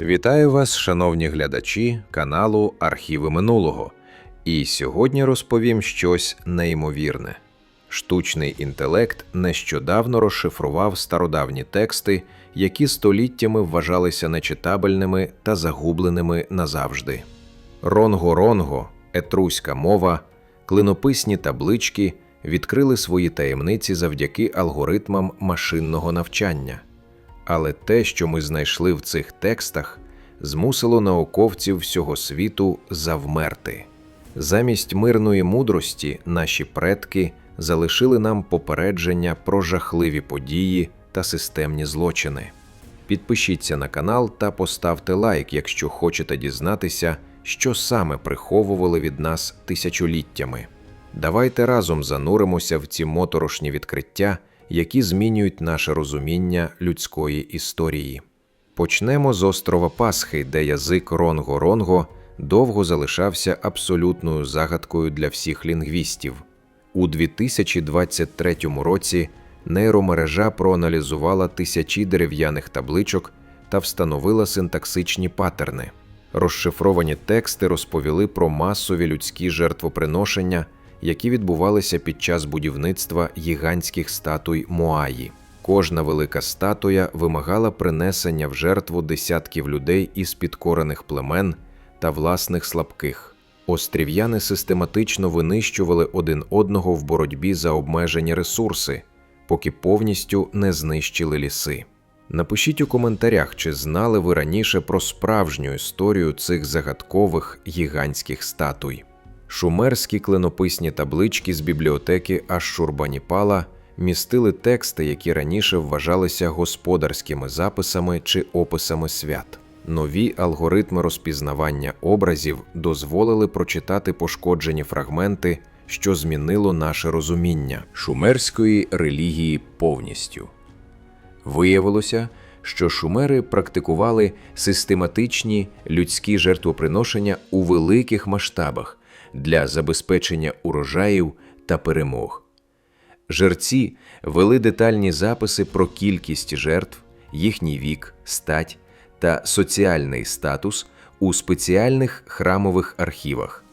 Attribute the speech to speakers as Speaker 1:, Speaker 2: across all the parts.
Speaker 1: Вітаю вас, шановні глядачі каналу Архіви минулого. І сьогодні розповім щось неймовірне. Штучний інтелект нещодавно розшифрував стародавні тексти, які століттями вважалися нечитабельними та загубленими назавжди. Ронго-ронго, етруська мова, клинописні таблички відкрили свої таємниці завдяки алгоритмам машинного навчання. Але те, що ми знайшли в цих текстах, змусило науковців всього світу завмерти. Замість мирної мудрості наші предки залишили нам попередження про жахливі події та системні злочини. Підпишіться на канал та поставте лайк, якщо хочете дізнатися, що саме приховували від нас тисячоліттями. Давайте разом зануримося в ці моторошні відкриття, які змінюють наше розуміння людської історії. Почнемо з острова Пасхи, де язик Ронго-Ронго довго залишався абсолютною загадкою для всіх лінгвістів. У 2023 році нейромережа проаналізувала тисячі дерев'яних табличок та встановила синтаксичні паттерни. Розшифровані тексти розповіли про масові людські жертвоприношення, які відбувалися під час будівництва гігантських статуй Моаї. Кожна велика статуя вимагала принесення в жертву десятків людей із підкорених племен та власних слабких. Острів'яни систематично винищували один одного в боротьбі за обмежені ресурси, поки повністю не знищили ліси. Напишіть у коментарях, чи знали ви раніше про справжню історію цих загадкових гігантських статуй. Шумерські клинописні таблички з бібліотеки Ашшурбаніпала містили тексти, які раніше вважалися господарськими записами чи описами свят. Нові алгоритми розпізнавання образів дозволили прочитати пошкоджені фрагменти, що змінило наше розуміння шумерської релігії повністю. Виявилося, що шумери практикували систематичні людські жертвоприношення у великих масштабах для забезпечення урожаїв та перемог. Жерці вели детальні записи про кількість жертв, їхній вік, стать та соціальний статус у спеціальних храмових архівах.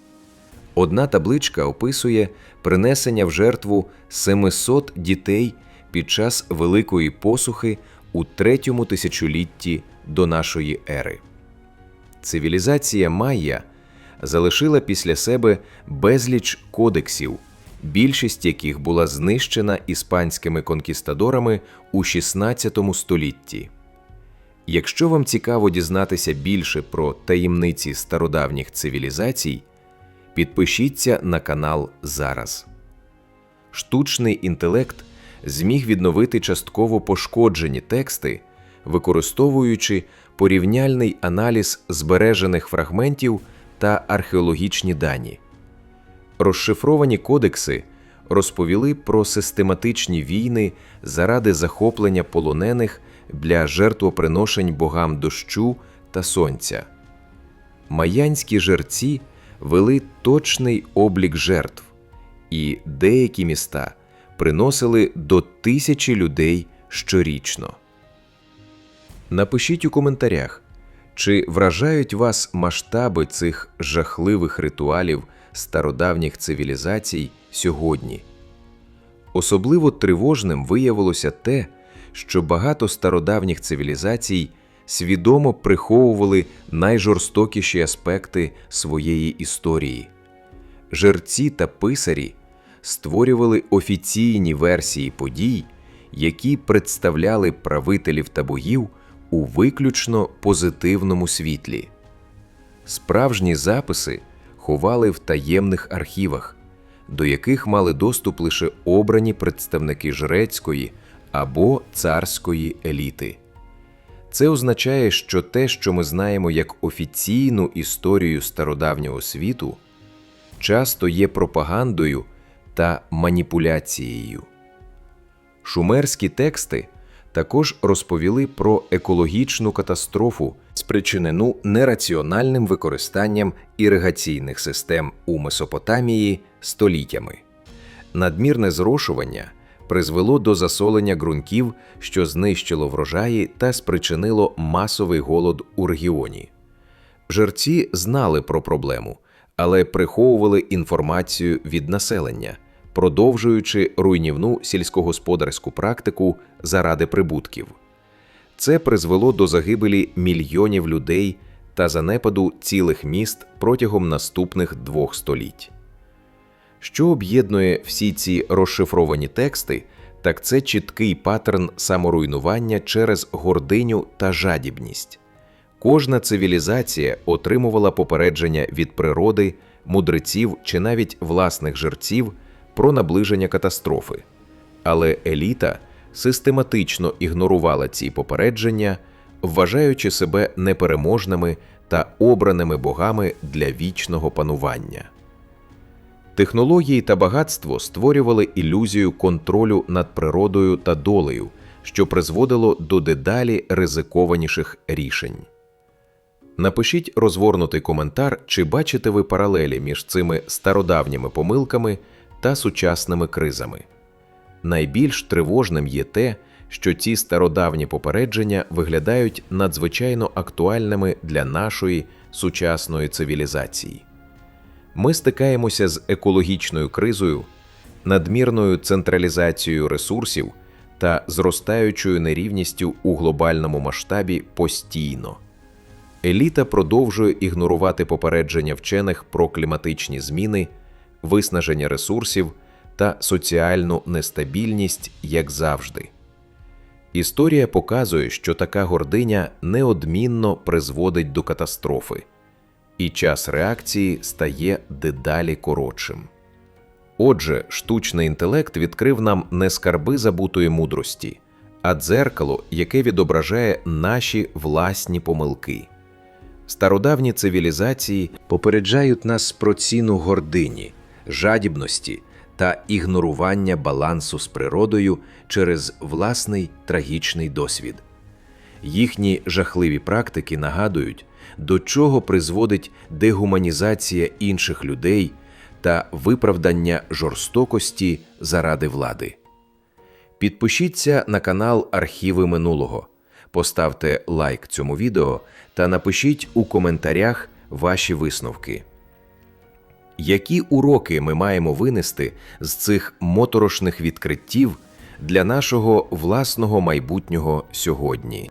Speaker 1: Одна табличка описує принесення в жертву 700 дітей під час Великої посухи у третьому тисячолітті до нашої ери. Цивілізація Майя залишила після себе безліч кодексів, більшість яких була знищена іспанськими конкістадорами у 16 столітті. Якщо вам цікаво дізнатися більше про таємниці стародавніх цивілізацій, підпишіться на канал зараз. Штучний інтелект зміг відновити частково пошкоджені тексти, використовуючи порівняльний аналіз збережених фрагментів та археологічні дані. Розшифровані кодекси розповіли про систематичні війни заради захоплення полонених для жертвоприношень богам дощу та сонця. Маянські жерці вели точний облік жертв, і деякі міста приносили до тисячі людей щорічно. Напишіть у коментарях, чи вражають вас масштаби цих жахливих ритуалів стародавніх цивілізацій сьогодні. Особливо тривожним виявилося те, що багато стародавніх цивілізацій свідомо приховували найжорстокіші аспекти своєї історії. Жерці та писарі створювали офіційні версії подій, які представляли правителів та богів у виключно позитивному світлі. Справжні записи ховали в таємних архівах, до яких мали доступ лише обрані представники жрецької або царської еліти. Це означає, що те, що ми знаємо як офіційну історію стародавнього світу, часто є пропагандою та маніпуляцією. Шумерські тексти також розповіли про екологічну катастрофу, спричинену нераціональним використанням іригаційних систем у Месопотамії століттями. Надмірне зрошування призвело до засолення ґрунтів, що знищило врожаї та спричинило масовий голод у регіоні. Жерці знали про проблему, але приховували інформацію від населення, продовжуючи руйнівну сільськогосподарську практику заради прибутків. Це призвело до загибелі мільйонів людей та занепаду цілих міст протягом наступних двох століть. Що об'єднує всі ці розшифровані тексти, так це чіткий паттерн саморуйнування через гординю та жадібність. Кожна цивілізація отримувала попередження від природи, мудреців чи навіть власних жерців про наближення катастрофи. Але еліта систематично ігнорувала ці попередження, вважаючи себе непереможними та обраними богами для вічного панування. Технології та багатство створювали ілюзію контролю над природою та долею, що призводило до дедалі ризикованіших рішень. Напишіть розгорнутий коментар, чи бачите ви паралелі між цими стародавніми помилками та сучасними кризами. Найбільш тривожним є те, що ці стародавні попередження виглядають надзвичайно актуальними для нашої сучасної цивілізації. Ми стикаємося з екологічною кризою, надмірною централізацією ресурсів та зростаючою нерівністю у глобальному масштабі постійно. Еліта продовжує ігнорувати попередження вчених про кліматичні зміни, виснаження ресурсів та соціальну нестабільність, як завжди. Історія показує, що така гординя неодмінно призводить до катастрофи, і час реакції стає дедалі коротшим. Отже, штучний інтелект відкрив нам не скарби забутої мудрості, а дзеркало, яке відображає наші власні помилки. Стародавні цивілізації попереджають нас про ціну гордині, жадібності та ігнорування балансу з природою через власний трагічний досвід. Їхні жахливі практики нагадують, до чого призводить дегуманізація інших людей та виправдання жорстокості заради влади. Підпишіться на канал Архіви минулого, поставте лайк цьому відео та напишіть у коментарях ваші висновки. Які уроки ми маємо винести з цих моторошних відкриттів для нашого власного майбутнього сьогодні?